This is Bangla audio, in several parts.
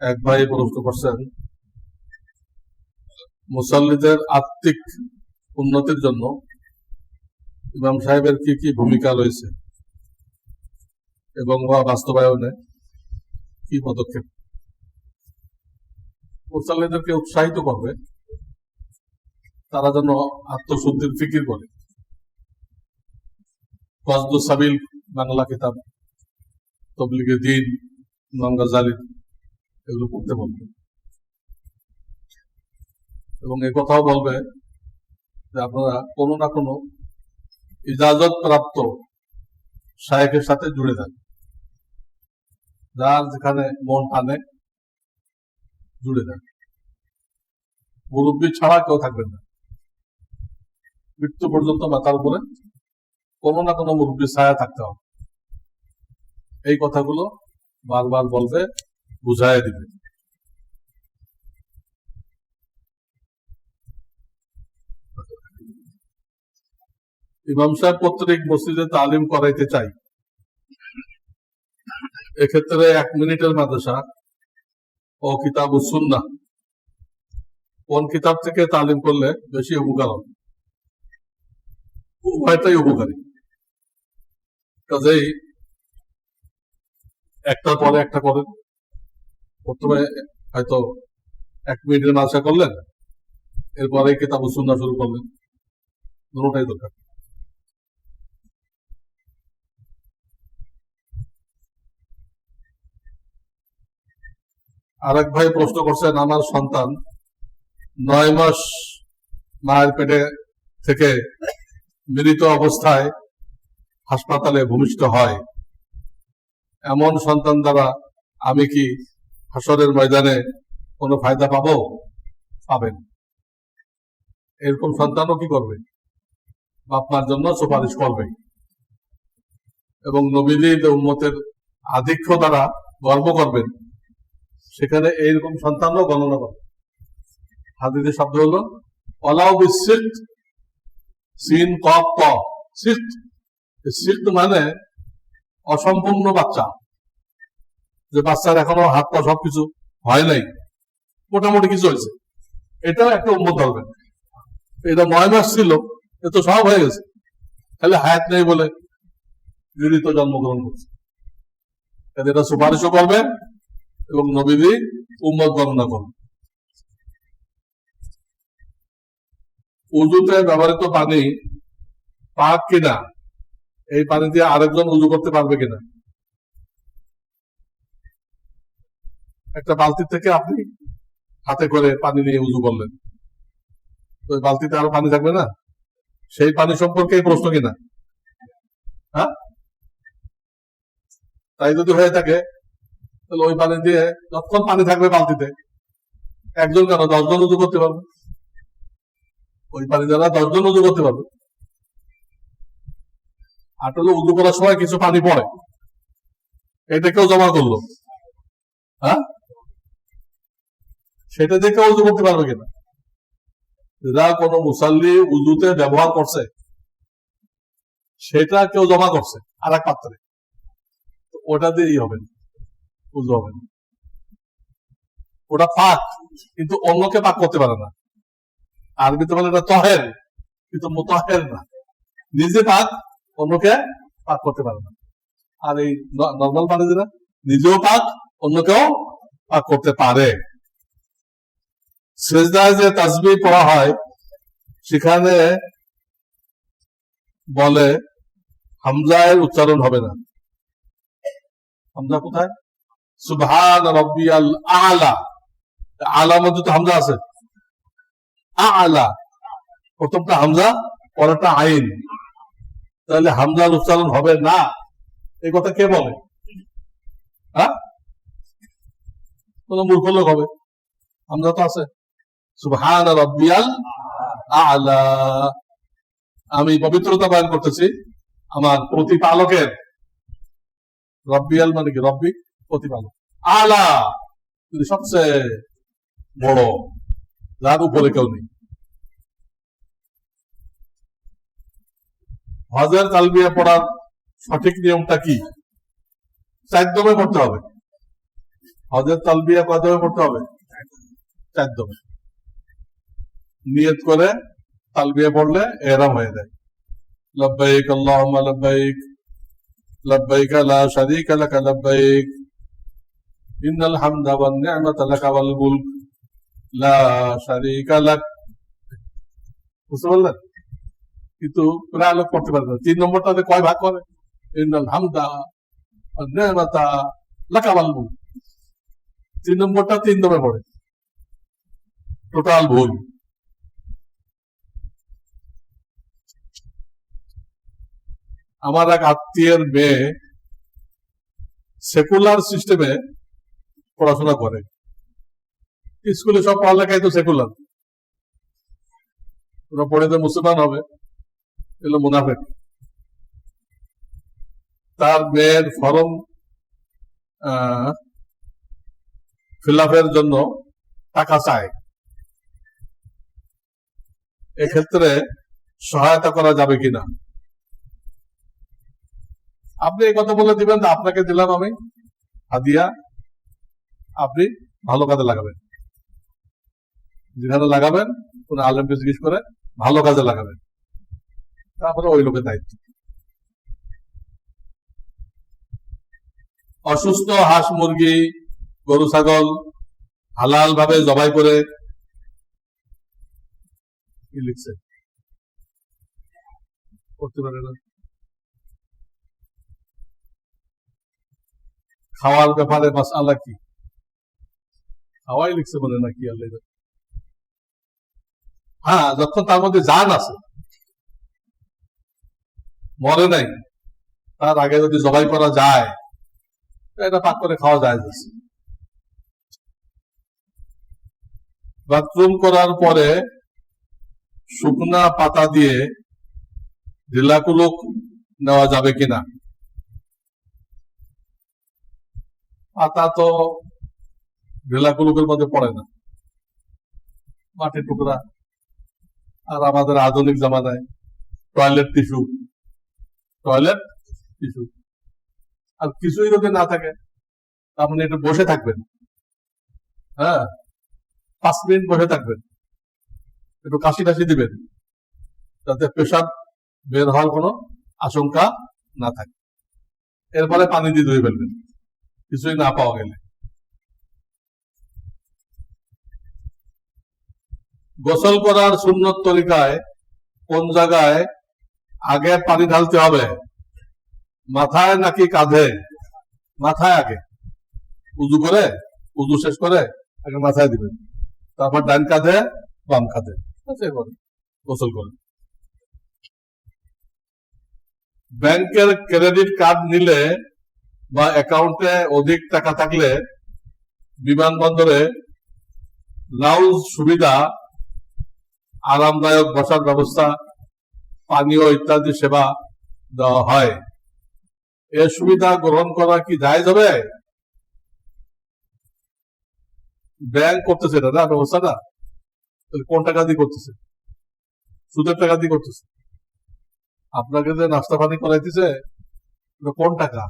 এক ভাই প্রশ্ন করছেন, মুসল্লিদের আত্মিক উন্নতির জন্য ইমাম সাহেবের কি কি ভূমিকা রয়েছে এবং উহা বাস্তবায়নে কি পদক্ষেপ? মুসল্লিদেরকে উৎসাহিত করবে, তারা যেন আত্মশুদ্ধির ফিকির করে। কসদু সাবিল বাংলা কিতাব তবলিগে দিন ইমাম গাজালি এগুলো পড়তে বলবে। এবং এই কথাও বলবে যে আপনারা কোনো না কোনো ইজাজত প্রাপ্ত সাহেবের সাথে জুড়ে যান। যার যেখানে মন টানে, জুড়ে যান। মুরব্বী ছাড়া কেউ থাকবেন না। মৃত্যু পর্যন্ত মাথার উপরে কোনো না কোনো মুরব্বী ছায়া থাকতে হবে। এই কথাগুলো বারবার বলবে বুঝাই দিবে। ইমাম সাহেব কর্তৃক মসজিদে তালিম করাইতে চাই। এক্ষেত্রে এক মিনিটের মাদ্রাসা ও কিতাব সুন্না কোন কিতাব থেকে তালিম করলে বেশি উপকার হবে? উভয়টাই উপকারী। কাজেই একটার পরে একটা করেন। প্রথমে হয়তো এক মিনিটের মাদ্রাসা করলেন এরপরে কিতাব সুন্না শুরু করলেন। দুটোটাই দরকার। আরেক ভাই প্রশ্ন করছেন আমার সন্তান নয় মাস মায়ের পেটে থেকে মৃত অবস্থায় হাসপাতালে ভূমিষ্ঠ হয়। এমন সন্তান দ্বারা আমি কি হাসরের ময়দানে কোনো ফায়দা পাবো? পাবেন। এরকম সন্তানও কি করবে? বাপ মার জন্য সুপারিশ করবে। এবং নবীদের উম্মতের আধিক্য দ্বারা গর্ব করবেন। সেখানে এইরকম সন্তানও গণনা করবে। হাদিদের শব্দ হলো অলাউ বিসিক সিন কপ ক। সিক সিক মানে অসম্পূর্ণ বাচ্চা। যে বাচ্চার এখনও হাত পা সবকিছু হয় নাই, মোটামুটি কিছু হয়েছে। এটাও একটা উন্মত ধরবেন এটা নয় মাস ছিল, এ তো সব হয়ে গেছে। খালি হায়াত নেই বলে জীবিত জন্মগ্রহণ করছে। কাজে এটা সুপারিশও করবেন এবং নবীদি উম্মত গণনা করবেন। উজুতে ব্যবহৃত পানি পাক কিনা এই পানি দিয়ে আরেকজন উজু করতে পারবে কিনা? একটা বালতি থেকে আপনি হাতে করে পানি নিয়ে উজু করলেন। তো বালতিতে আরও পানি থাকবে না? সেই পানি সম্পর্কে এই প্রশ্ন কিনা? হ্যাঁ? তাই যদি হয়ে থাকে, তাহলে ওই পানি দিয়ে যতক্ষণ পানি থাকবে বালতিতে, একজন কেন দশজন উজু করতে পারবে? ওই পানি দ্বারা দশজন উজু করতে পারবে। আর হলো উজু করার সময় কিছু পানি পড়ে। এটা কেউ জমা করল। হ্যাঁ? সেটা দিয়ে কেউ উজু করতে পারবে কিনা? যা কোন মুসাল্লি উজুতে ব্যবহার করছে, সেটা কেউ জমা করছে আর এক পাত্রে ওটা দিয়েই হবে উজু হবে না। ওটা পাক, কিন্তু অন্যকে পাক করতে পারে না। আরবিতে বলে এটা তহের, কিন্তু মোতাহের না। নিজে পাক অন্যকে পাক করতে পারে না। আর এই নর্মাল যেটা নিজেও পাক, অন্যকেও পাক করতে পারে। সেজদায় যে তাসবি পড়া হয়, সেখানে বলে হামজায়ের উচ্চারণ হবে না। হামজা কোথায়? সুবহান রব্বিয়াল আলা। আলা মধ্যে তো হামজা আছে। আলা। প্রথমটা হামজা, পরেরটা আইন। তাহলে হামজার উচ্চারণ হবে না? এই কথা কে বলে? হ্যাঁ? কোন মূর্খ লোক হবে। হামজা তো আছে। রব্বিয়াল আলা। আমি পবিত্রতা বয়ান করতেছি। আমার প্রতিপালকের। রব্বিয়াল মানে কি? রব্বি? প্রতিপালক। আলা। সবচেয়ে বড় যার উপরে কেউ নেই। হজের তালবিয়া পড়ার সঠিক নিয়মটা কি? চার দমে পড়তে হবে। হজের তালবিয়া কয় পড়তে হবে? চার দমে। নিয়ত করে তালবিয়া পড়লে এরাম হয়ে যায়। লব্বাইক আল্লাহুম্মা লব্বাইক লব্বাইক লা শারীকা লাক লব্বাইক, ইন্নাল হামদা ওয়ান নি'মাতা লাক ওয়াল মুলক, লা শারীকা লাক। বুঝতে পারলেন? কিন্তু প্রায় লোক পড়তে পারে না। তিন নম্বরটাতে কয় ভাগ করে? ইন্নাল হামদা নি'মাতা লাক তিন নম্বরটা তিন দমে পড়ে। টোটাল ভুল। আমার এক আত্মীয়ের মেয়ে সেকুলার সিস্টেমে পড়াশোনা করে। স্কুলে সব পড়ালেখাই তো সেকুলার। ওরা পড়ে তো মুসলমান হবে। এগুলো মুনাফেক। তার মেয়ের ফরম ফিল জন্য টাকা চায়। এক্ষেত্রে সহায়তা করা যাবে কিনা? আপনি এই কথা বলে দিবেন আপনাকে দিলাম আমি। হাদিয়া, আপনি ভালো কাজে লাগাবেন। যেখানে লাগাবেন, কোন আলেমকে জিজ্ঞেস করে ভালো কাজে লাগাবেন। তারপরে ওই লোকের দায়িত্ব। অসুস্থ হাঁস মুরগি, গরু, ছাগল হালাল ভাবে জবাই করে কি লিখছে? করতে পারে না। খাওয়ার ব্যাপারে বাস আল্লাহ কি? খাওয়াই লিখছে বলে নাকি আল্লাহ? হ্যাঁ যখন তার মধ্যে জান আছে মরে নাই। তার আগে যদি জবাই করা যায়, এটা পাক করে খাওয়া যায় বাথরুম করার পরে শুকনা পাতা দিয়ে ঢিলাকুলুক নেওয়া যাবে কিনা? পাতা তো ঢেলাকুলুকের মধ্যে পড়ে না। মাটির টুকরা। আর আমাদের আধুনিক জামানায় টয়লেট টিস্যু টয়লেট টিস্যু আর কিছুই যদি না থাকে আপনি একটু বসে থাকবেন। হ্যাঁ? পাঁচ মিনিট বসে থাকবেন। একটু কাশি টাশি দিবেন। যাতে পেশাব বের হওয়ার কোনো আশঙ্কা না থাকে। এরপরে পানি দিয়ে ধুয়ে ফেলবেন। কিছুই না পাওয়া গেলে। গোসল করার সুন্নত তরিকায় কোন জায়গায় আগে পানি ঢালতে হবে। মাথায় নাকি কাঁধে? মাথায় আগে। উজু করে, উজু শেষ করে আগে মাথায় দিবেন। তারপর ডান কাঁধে, বাম কাঁধে। গোসল করে ব্যাংকের ক্রেডিট কার্ড নিলে বা অ্যাকাউন্টে অধিক টাকা থাকলে বিমানবন্দরে লাউজ সুবিধা আরামদায়ক বসার ব্যবস্থা পানীয় ইত্যাদি সেবা দেওয়া হয়। এ সুবিধা গ্রহণ করা কি যায় যাবে ব্যাংক করতেছে না, ব্যবস্থাটা? কোন টাকা দিয়ে করতেছে? সুদের টাকা দিয়ে করতেছে। আপনাকে যে নাস্তা পানি করাইতেছে কোন টাকা?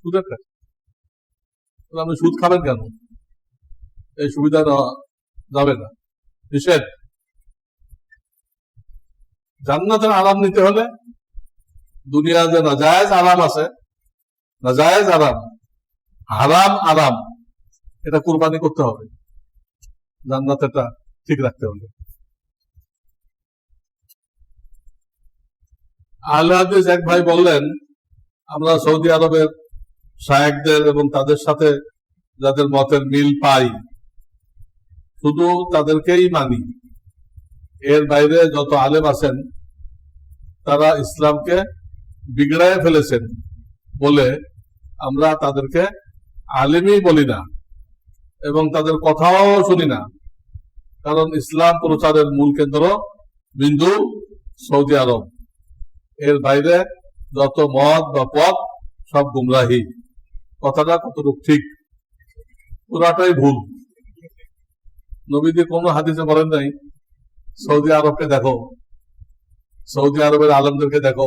সুদের টাকা। আপনি সুদ খাবেন কেন? এই সুবিধা যাবে না। নিষেধ। জান্নাতের আরাম নিতে হলে দুনিয়া যে নাজায়েজ আরাম আছে, নাজায়েজ আরাম হারাম আরাম এটা কুরবানি করতে হবে। জান্নাতেরটা ঠিক রাখতে হবে। আহলে এক ভাই বললেন, আমরা সৌদি আরবের শায়েকদের এবং তাদের সাথে যাদের মতের মিল পাই, শুধু তাদেরকেই মানি এর বাইরে যত আলেম আছেন, তারা ইসলামকে বিগড়ায় ফেলেছেন বলে আমরা তাদেরকে আলেমই বলি না এবং তাদের কথাও শুনি না। কারণ ইসলাম প্রচারের মূল কেন্দ্র বিন্দু সৌদি আরব। এর বাইরে যত মত বা পথ, সব গুমরাহি। কথাটা কতটুকু ঠিক, পুরাটাই ভুল। নবীজি কোনো হাদিসে বলেন নাই সৌদি আরবকে দেখো। সৌদি আরবের আলমদেরকে দেখো।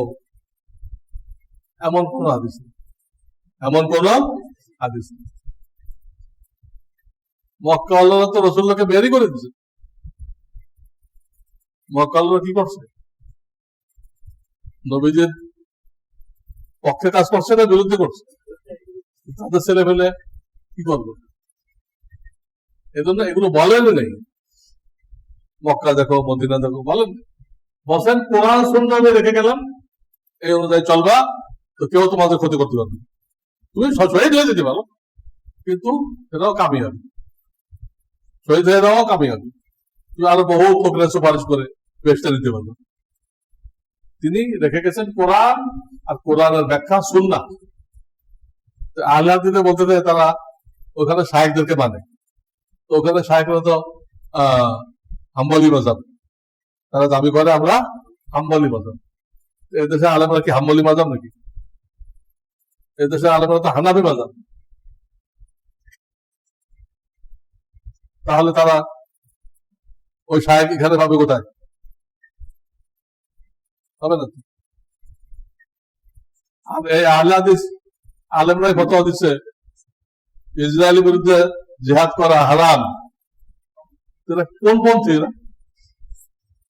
এমন কোন হাদিস নেই। এমন কোন হাদিস নেই। মক্কা তো রসুল্লাহকে বেরই করে দিচ্ছে মক্কা কি করছে? নবীজির পক্ষে কাজ করছে না বিরুদ্ধে করছে? তাদের ছেলে ফেলে কি করবে? এজন্য এগুলো বলেন নেই। মক্কা দেখো, মদিনা দেখো, বলেন। বসেন কোরআন আমি রেখে গেলাম। এই অনুযায়ী চলবা, তো কেউ তোমাদের ক্ষতি করতে পারবে। তুমি শহীদ হয়ে যেতে পারো, কিন্তু সেটাও কামি হবে শহীদ হয়ে যাওয়াও কামি হবে তুমি আরও বহু লোকের সুপারিশ করে বেশটা দিতে পারবে। তিনি রেখে গেছেন কোরআন, আর কোরআনের ব্যাখ্যা সুন্না আহ্লাদিতে বলতে দেয়, তারা ওখানে শাহেকদেরকে মানে। তো ওখানে শাহেকরা তো, আহ হাম্বলি মজাব। তারা দাবি করে আমরা হাম্বলি মজাব। এদেশে আলেমরা কি হাম্বলি মজাব নাকি? এদেশে আলেমরা তো হানাবি মজাব। তাহলে তারা ওই সাহেব এখানে পাবে কোথায়? হবে না আর এই আহলে হাদিস, আলেমরাই ফতোয়া দিচ্ছে, ইসরায়েলের বিরুদ্ধে জেহাদ করা হারাম। এরা কোন পন্থী এরা?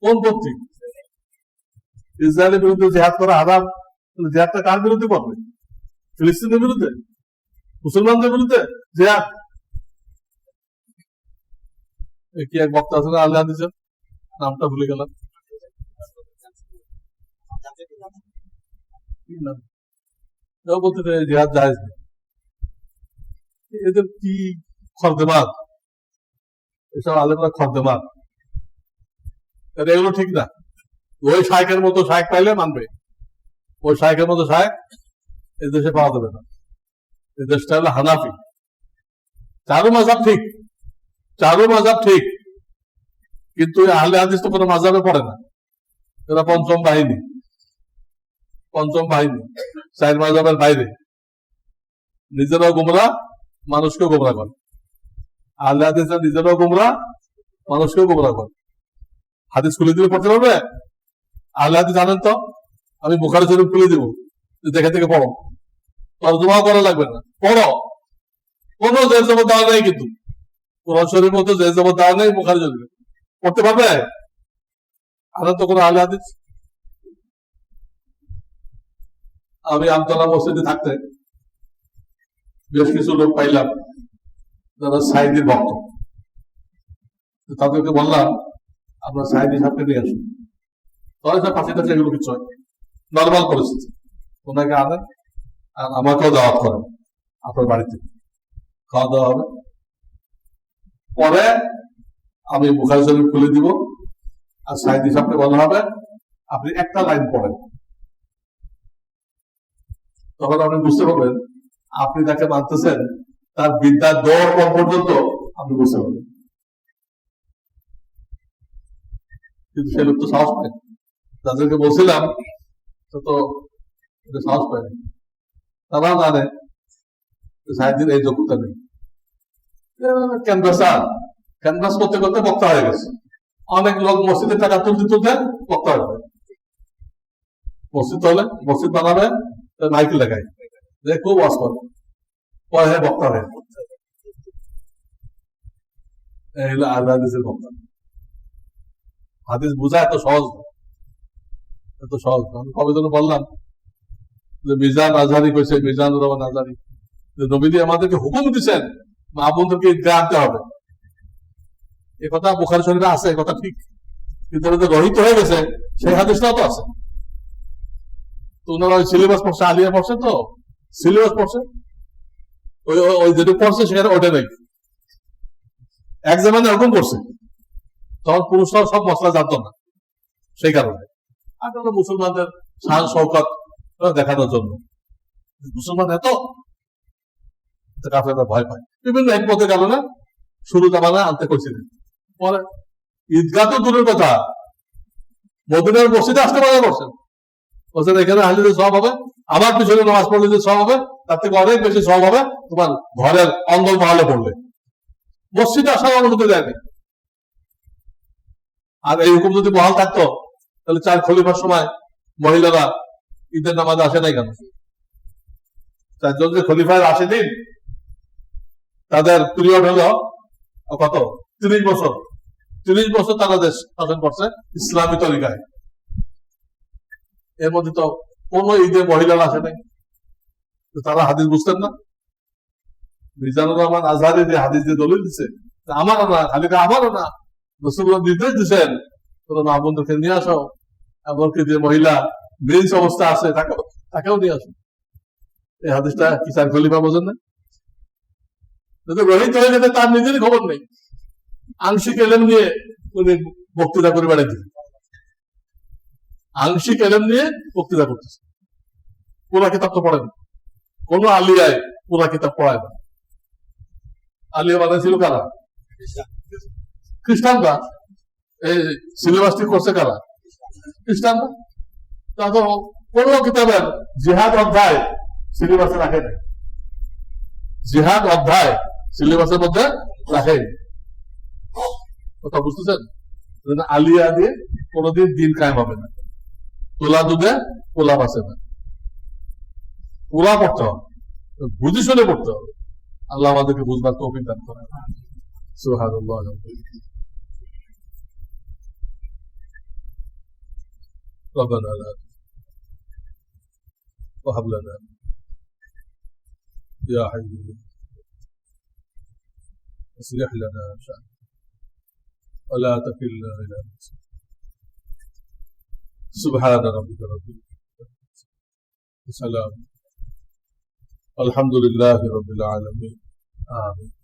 কোন পন্থী? ইসরায়েলের বিরুদ্ধে জেহাদ করা তাহলে জেহাদটা কার বিরুদ্ধে করবে? ফিলিস্তিনের বিরুদ্ধে? মুসলমানদের বিরুদ্ধে জেহাদ? কি এক বক্তা আছে না, আল্লাহ দিচ্ছেন নামটা ভুলে গেলাম। বলতে জেহাদ এদের কি খরদেমাত? এসব আলেমরা খরদেমাত তাহলে এগুলো ঠিক না। ওই শায়কের মতো শায়ক পাইলে মানবে। ওই শায়কের মতো শায়ক এই দেশে পাওয়া যাবে না। এই দেশটা হলো হানাফি। চারু মাজাব ঠিক। চারু মাজাব ঠিক। কিন্তু আহলে হাদিস তো কোনো মাজাবে পড়ে না। এরা পঞ্চম বাহিনী। পঞ্চম বাহিনী। চার মাজাবের বাইরে। নিজেরাও গোমরা, মানুষকেও গোমরা করে। হাদিসরা নিজেরাও গোমরা, মানুষকেও গোমরা করে। হাদিস খুলে দিলে পড়তে পারবে? আহলে হাদিস জানেন তো? আমি বুখারি শরীফ খুলে দিব। দেখে দেখে পড়ো। তর্জমাও করা লাগবে না। পড়ো। কোনো জের জবর দেওয়া নেই কিন্তু। কোরআন শরীফ মতো জের জবর দেওয়া নেই বুখারি শরীফে। পড়তে পারবে? আনন্দ তো কোনো আহলে হাদিস? আমি আমতলা মসজিদে থাকতে বেশ কিছু লোক পাইলাম। যারা সাইদির ভক্ত। তাদেরকে বললাম আমরা সাইদি সাহেবকে নিয়ে আসুন। তাহলে সব ফাঁসি টাছি এগুলো কিছু নর্মাল পরিস্থিতি। ওনাকে আনেন আর আমাকেও দাওয়াত করেন আপনার বাড়িতে। খাওয়া দাওয়া হবে। পরে আমি বুখারি শরীফ খুলে দিব আর সাইদি সাহেবকে বলা হবে, আপনি একটা লাইন পড়েন। তখন আপনি বুঝতে পারবেন, আপনি তাকে মানতেছেন তার বিদ্যার দৌড় কম পর্যন্ত আপনি বুঝতে পারবেন। কিন্তু সে লোক তো সাহস পায় তাদেরকে বলছিলাম তো সাহস পায়নি তারা জানে সাহেবদের এই যোগ্যতা নেই। ক্যানভাসার ক্যানভাস করতে করতে বক্তা হয়ে গেছে। অনেক লোক মসজিদে টাকা তুলতে তুলতে বক্তা হয়ে যাবে মসজিদ হলে মসজিদ বানাবে মাইকেল দেখায়। খুব অস্পদ পরে বক্তা হলো আল্লাহ হাদিসের বক্তা। হাদিস বোঝা এত সহজ এত সহজ আমি কবে বললাম যে মিজান আজহারি কইছে রহমান আজহারি। যে নবীজি আমাদেরকে হুকুম দিচ্ছেন আনতে হবে। এ কথা শরীফে আছে, এ কথা ঠিক। কিন্তু রহিত হয়ে গেছে, সেই হাদিসটাও তো আছে। তো ওনারা সিলেবাস পড়ছে, আলিয়া পড়ছে তো সিলেবাস পড়ছে। ওই ওই- পড়ছে সেখানে ওটা এক জামানে এরকম করছে। তখন পুরুষরাও সব মশলা জানতো না, সেই কারণে। আর মুসলমানদের শান শৌকত দেখানোর জন্য। মুসলমান এত কাফেররা ভয় পায়। বিভিন্ন এক শুরু জামানা আনতে করছিলেন পরে ঈদগাহ তো দূরের কথা। মদিনার মসজিদে আসতে পারা করছেন বলছেন এখানে আসলে সব হবে? আমার পিছনে নামাজ পড়লে যে সব হবে, তার থেকে অনেক বেশি সব হবে তোমার ঘরের অঙ্গল মহলে পড়লে। মসজিদে আসার অনুমতি দেয়নি। আর এই হুকুম যদি বহাল থাকতো, তাহলে চার খলিফার সময় মহিলারা ঈদের নামাজে আসে নাই কেন? চারজন যে খলিফায় রাশেদিন, তাদের পিরিয়ড হলো কত? তিরিশ বছর। তিরিশ বছর তারা দেশ শাসন করছে, ইসলামী তরিকায়। এর মধ্যে তো কোন ঈদে মহিলারা আসে নাই তারা হাদিস বুঝতেন না। মিজানুর রহমান আজহারি যে হাদিস যে দলিল দিছে আমারও না, খালি আমারও না রসুল্লাহ নির্দেশ দিচ্ছেন তোমরা মা বন্ধুকে নিয়ে আসো, এমনকি যে মহিলা মেন্স অবস্থা আছে, তাকেও তাকেও নিয়ে আসো। এই হাদিসটা কি স্যার খলিফা বোঝেন না যদি রোহিত হয়ে গেছে তার নিজেরই খবর নেই। আংশিক এলেম নিয়ে উনি বক্তৃতা করে বেড়াইতে আংশিক এলেম নিয়ে বক্তৃতা করতেছে পুরা কিতাব তো পড়েন? কোন আলিয়ায় পুরা কিতাব পড়ায় না। আলিয়া বানাইছিল কারা? খ্রিস্টানরা এই সিলেবাসটি করছে কারা? খ্রিস্টানরা তারপর কোন কিতাবের জিহাদ অধ্যায় সিলেবাসে রাখে নাই। জিহাদ অধ্যায় সিলেবাসের মধ্যে রাখে কথা বুঝতেছেন? আলিয়া দিয়ে কোনোদিন দিন কায়েম হবে না। তোলা দুধে পোলা বাসে না। পুরা পড়তে হবে বুঝে শুনে পড়তে হবে আল্লাহ আমাদেরকে বুঝবার তৌফিক দান করে সুবহানাল্লাহ ربنا لا وهب لنا يا حي اصلح لنا شأن ولا تكلنا إلى نفسنا سبحان ربك رب العزة وسلام الحمد لله رب العالمين. آمين.